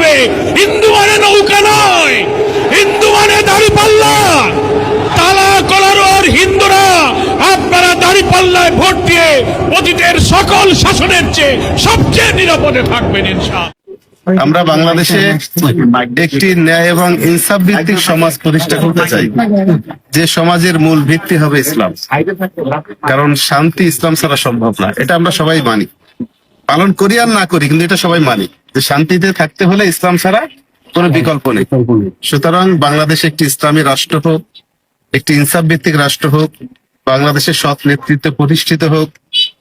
হবে। হিন্দু মানে নৌকা নয়। হিন্দু মানে দাঁড়িপাল্লা। তালা কলারোর হিন্দুরা, আপনারা দাঁড়িপাল্লায় ভোট দিয়ে অতীতের সকল শাসনের চেয়ে সবচেয়ে নিরাপদে থাকবেন ইনশাআল্লাহ। আমরা বাংলাদেশে একটি ন্যায় এবং ইনসাফ ভিত্তিক সমাজ প্রতিষ্ঠা করতে চাই। যে সমাজের মূল ভিত্তি হবে ইসলাম। কারণ শান্তি ইসলাম ছাড়া সম্ভব না। এটা আমরা সবাই মানি। পালন করি আর না করি, কিন্তু এটা সবাই মানি। যে শান্তিতে থাকতে হলে ইসলাম ছাড়া কোনো বিকল্প নেই। সুতরাং বাংলাদেশ একটি ইসলামী রাষ্ট্র হোক একটি ইনসাফ ভিত্তিক রাষ্ট্র হোক বাংলাদেশের সৎ নেতৃত্ব প্রতিষ্ঠিত হোক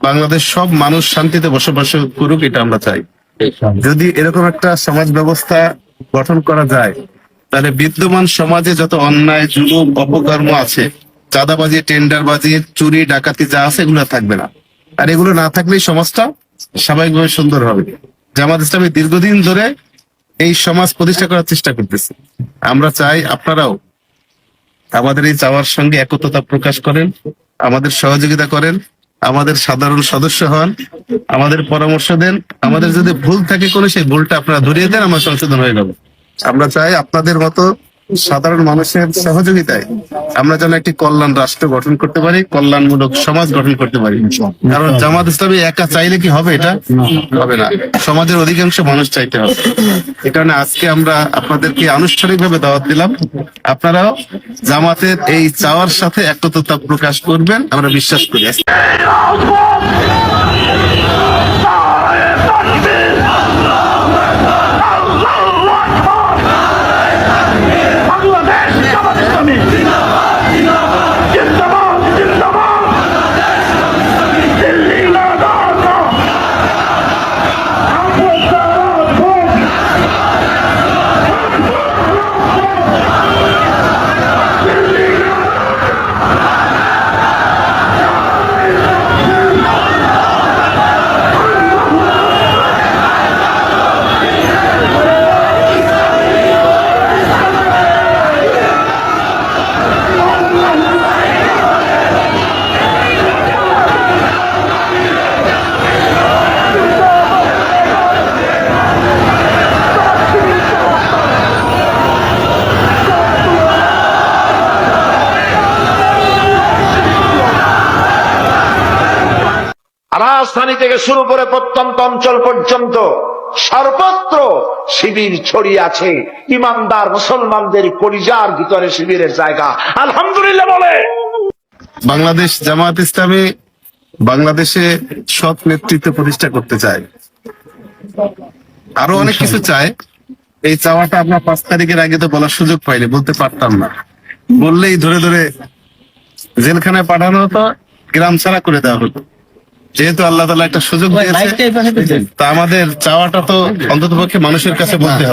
বাংলাদেশ সব মানুষ শান্তিতে বসবাস করুক এটা আমরা চাই। যদি এরকম একটা সমাজ ব্যবস্থা গঠন করা যায় তাহলে বিদ্যমান সমাজে যত অন্যায় জুলুম অপকর্ম আছে চাঁদাবাজি টেন্ডারবাজি চুরি ডাকাতি যা আছে এগুলো থাকবে না। আর এগুলো না থাকলেই সমাজটা স্বাভাবিকভাবে সুন্দর হবে। জামাত ইসলামী দীর্ঘদিন ধরে এই সমাজ প্রতিষ্ঠা করার চেষ্টা করতেছে। আমরা চাই আপনারাও আমাদের এই চাওয়ার সঙ্গে একত্রতা প্রকাশ করেন, আমাদের সহযোগিতা করেন, আমাদের সাধারণ সদস্য হন, আমাদের পরামর্শ দেন। আমাদের যদি ভুল থাকে কোনো, সেই ভুলটা আপনারা ধরিয়ে দেন, আমার সংশোধন হয়ে যাবে। আমরা চাই আপনাদের মতো সাধারণ মানুষের সহযোগিতায় আমরা যেন একটি কল্যাণ রাষ্ট্র গঠন করতে পারি, কল্যাণমূলক সমাজ গঠন করতে পারি। কারণ জামাত ইসলামী একা চাইলে কি হবে এটা? হবে না। সমাজের অধিকাংশ মানুষ চাইতে হবে। এ কারণে আজকে আমরা আপনাদেরকে আনুষ্ঠানিকভাবে দাওয়াত দিলাম। আপনারাও জামাতের এই চাওয়ার সাথে একত্রতা প্রকাশ করবেন, আমরা বিশ্বাস করি। রাজধানী থেকে শুরু করে প্রত্যন্ত অঞ্চল পর্যন্ত সর্বত্র শিবির ছড়িয়ে আছে। ইমানদার মুসলমানদের কলিজার ভিতরে শিবিরের জায়গা। আলহামদুলিল্লাহ বলে। বাংলাদেশ জামাত ইসলামী বাংলাদেশে সৎ নেতৃত্ব প্রতিষ্ঠা করতে চায়। আরও অনেক কিছু চায়। এই চাওয়াটা আমরা পাঁচ তারিখের আগে তো বলার সুযোগ পাইনি বলতে পারতাম না। বললেই ধরে ধরে জেলখানায় পাঠানো হতো গ্রাম ছাড়া করে দেওয়া হতো। যেহেতু আল্লাহ তালা একটা সুযোগ দিয়েছে তা আমাদের চাওয়াটা তো অন্তত পক্ষে মানুষের কাছে বলতে হবে।